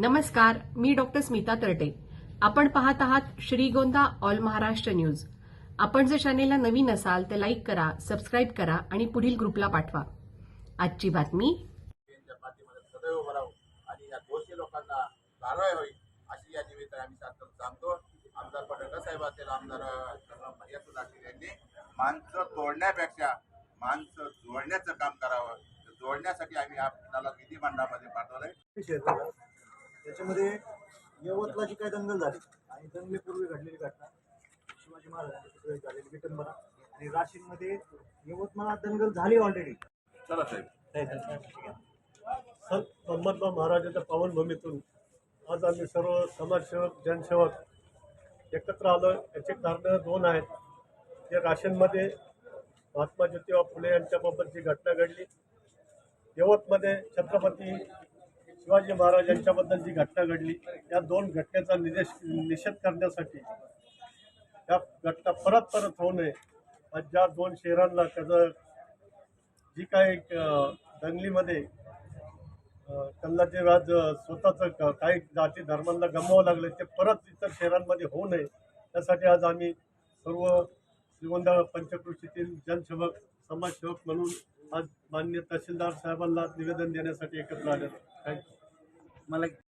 नमस्कार मी डॉक्टर स्मिता तरटे. आपण पाहत आहात श्रीगोंदा ऑल महाराष्ट्र न्यूज. आपण जर चॅनेलला नवीन असाल तर लाईक करा सबस्क्राईब करा आणि पुढील ग्रुपला पाठवा. आजची बातमी? उभं राहू आणि या लोकांना कारवाई होईल अशी या निमित्ताने आम्ही सांगतो आमदार पडळकर साहेब असेल आमदार यांनी माणसं तोडण्यापेक्षा माणसं जोडण्याचं काम करावं. जोडण्यासाठी आम्ही आपल्याला विधिमंडळामध्ये पाठवलंय. त्याच्यामध्ये यवतला जी काय दंगल झाली आणि दंगलीपूर्वी घडलेली घटना. शिवाजी महाराजांच्या झालेली विटंबना. आणि राशीनमध्ये यवतमाळात दंगल झाली ऑलरेडी चला साहेब. संत संबंधराव महाराजांच्या पावनभूमीतून आज आम्ही सर्व समाजसेवक जनसेवक एकत्र आलो याचे कारणं दोन आहेत. जे राशनमध्ये महात्मा ज्योतिबा फुले यांच्याबाबत जी घटना घडली यवतमध्ये छत्रपती शिवाजी महाराज यांच्याबद्दल जी घटना घडली या दोन घटनेचा निदेश निषेध करण्यासाठी या घटना परत परत होऊ नये. ज्या दोन शहरांना त्याचं जी काही दंगलीमध्ये अं, त्यांना जे राज स्वतःचं काही जाती धर्मांना गमवावं लागलं ते परत इतर शहरांमध्ये होऊ नये. त्यासाठी आज आम्ही सर्व श्रीगोंदा पंचकृषीतील जनसेवक समाजसेवक म्हणून आज मान्य तहसीलदार साहेबांना निवेदन देण्यासाठी एकत्र आले थँक्यू Malek